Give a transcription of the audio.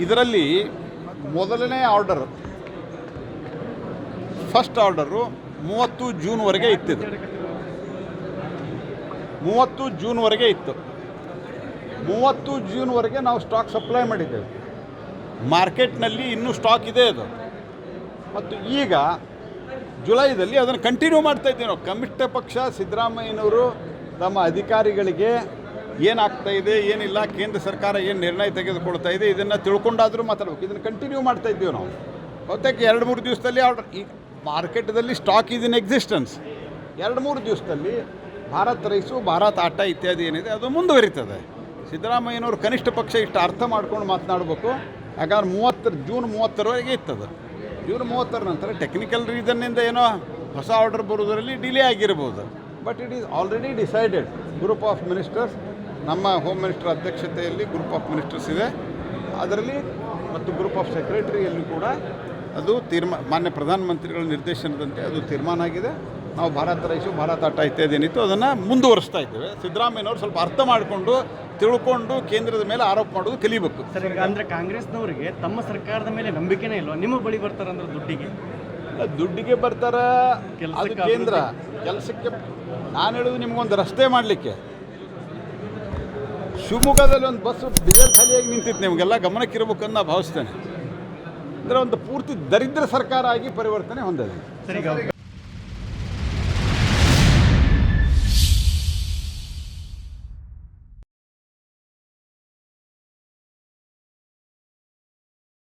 ಇದರಲ್ಲಿ ಮೊದಲನೇ order first order ಮೂವತ್ತು ಜೂನ್ವರೆಗೆ ಇತ್ತಿದೆ ಮೂವತ್ತು ಜೂನ್ವರೆಗೆ ಇತ್ತು. ಮೂವತ್ತು ಜೂನ್ವರೆಗೆ ನಾವು ಸ್ಟಾಕ್ ಸಪ್ಲೈ ಮಾಡಿದ್ದೇವೆ. ಮಾರ್ಕೆಟ್ನಲ್ಲಿ ಇನ್ನೂ ಸ್ಟಾಕ್ ಇದೆ ಅದು. ಮತ್ತು ಈಗ ಜುಲೈದಲ್ಲಿ ಅದನ್ನು ಕಂಟಿನ್ಯೂ ಮಾಡ್ತಾ ಇದ್ದೀವಿ ನಾವು. ಕಮಿಷ್ಠ ಪಕ್ಷ ಸಿದ್ದರಾಮಯ್ಯನವರು ತಮ್ಮ ಅಧಿಕಾರಿಗಳಿಗೆ ಏನಾಗ್ತಾ ಇದೆ, ಏನಿಲ್ಲ, ಕೇಂದ್ರ ಸರ್ಕಾರ ಏನು ನಿರ್ಣಯ ತೆಗೆದುಕೊಳ್ತಾ ಇದೆ, ಇದನ್ನು ತಿಳ್ಕೊಂಡಾದರೂ ಮಾತಾಡಬೇಕು. ಇದನ್ನು ಕಂಟಿನ್ಯೂ ಮಾಡ್ತಾ ಇದ್ದೀವಿ ನಾವು. ಬಹುತೇಕ ಎರಡು ಮೂರು ದಿವಸದಲ್ಲಿ ಆರ್ಡರ್ ಈ ಮಾರ್ಕೆಟ್ದಲ್ಲಿ ಸ್ಟಾಕ್ ಇಸ್ ಇನ್ ಎಕ್ಸಿಸ್ಟೆನ್ಸ್ ಎರಡು ಮೂರು ದಿವಸದಲ್ಲಿ ಭಾರತ್ ರೈಸು, ಭಾರತ್ ಆಟ ಇತ್ಯಾದಿ ಏನಿದೆ, ಅದು ಮುಂದುವರಿತದೆ. ಸಿದ್ದರಾಮಯ್ಯನವರು ಕನಿಷ್ಠ ಪಕ್ಷ ಇಷ್ಟು ಅರ್ಥ ಮಾಡ್ಕೊಂಡು ಮಾತನಾಡಬೇಕು. ಯಾಕಂದ್ರೆ ಮೂವತ್ತರ ಜೂನ್ ಮೂವತ್ತರವರೆಗೆ ಇತ್ತದು ಜೂನ್ ಮೂವತ್ತರ ನಂತರ ಟೆಕ್ನಿಕಲ್ ರೀಸನ್ನಿಂದ ಏನೋ ಹೊಸ ಆರ್ಡರ್ ಬರೋದರಲ್ಲಿ ಡಿಲೇ ಆಗಿರ್ಬೋದು. But it is already decided group of ministers ನಮ್ಮ ಹೋಮ್ ಮಿನಿಸ್ಟರ್ ಅಧ್ಯಕ್ಷತೆಯಲ್ಲಿ ಗ್ರೂಪ್ ಆಫ್ ಮಿನಿಸ್ಟರ್ಸ್ ಇದೆ. ಅದರಲ್ಲಿ ಮತ್ತು ಗ್ರೂಪ್ ಆಫ್ ಸೆಕ್ರೆಟರಿಯಲ್ಲಿ ಕೂಡ ಅದು ತೀರ್ಮಾ ಮಾನ್ಯ ಪ್ರಧಾನಮಂತ್ರಿಗಳ ನಿರ್ದೇಶನದಂತೆ ಅದು ತೀರ್ಮಾನ ಆಗಿದೆ. ನಾವು ಭಾರತ ರೈಸು ಭಾರತ ಆಟ ಇತ್ಯಾದಿ ಏನಿತ್ತು ಅದನ್ನು ಮುಂದುವರಿಸ್ತಾ ಇದ್ದೇವೆ. ಸಿದ್ದರಾಮಯ್ಯನವರು ಸ್ವಲ್ಪ ಅರ್ಥ ಮಾಡಿಕೊಂಡು ತಿಳ್ಕೊಂಡು ಕೇಂದ್ರದ ಮೇಲೆ ಆರೋಪ ಮಾಡೋದು ಕಲಿಬೇಕು ಸರ್ ಈಗ ಅಂದ್ರೆ ಕಾಂಗ್ರೆಸ್ನವರಿಗೆ ತಮ್ಮ ಸರ್ಕಾರದ ಮೇಲೆ ನಂಬಿಕೆನೇ ಇಲ್ವಾ? ನಿಮ್ಮ ಬಳಿ ಬರ್ತಾರಂದ್ರೆ ದುಡ್ಡಿಗೆ? ದುಡ್ಡಿಗೆ ಬರ್ತಾರ? ಅದು ಕೇಂದ್ರ. ಕೆಲಸಕ್ಕೆ ನಾನು ಹೇಳೋದು ನಿಮಗೊಂದು ರಸ್ತೆ ಮಾಡಲಿಕ್ಕೆ. ಶಿವಮೊಗ್ಗದಲ್ಲಿ ಒಂದು ಬಸ್ಸು ಡೀಸೆಲ್ ಖಾಲಿಯಾಗಿ ನಿಂತಿತ್ತು, ನಿಮಗೆಲ್ಲ ಗಮನಕ್ಕಿರ್ಬೇಕು ಅಂತ ಭಾವಿಸ್ತೇನೆ. ಅಂದರೆ ಒಂದು ಪೂರ್ತಿ ದರಿದ್ರ ಸರ್ಕಾರ ಆಗಿ ಪರಿವರ್ತನೆ ಹೊಂದಿದೆ.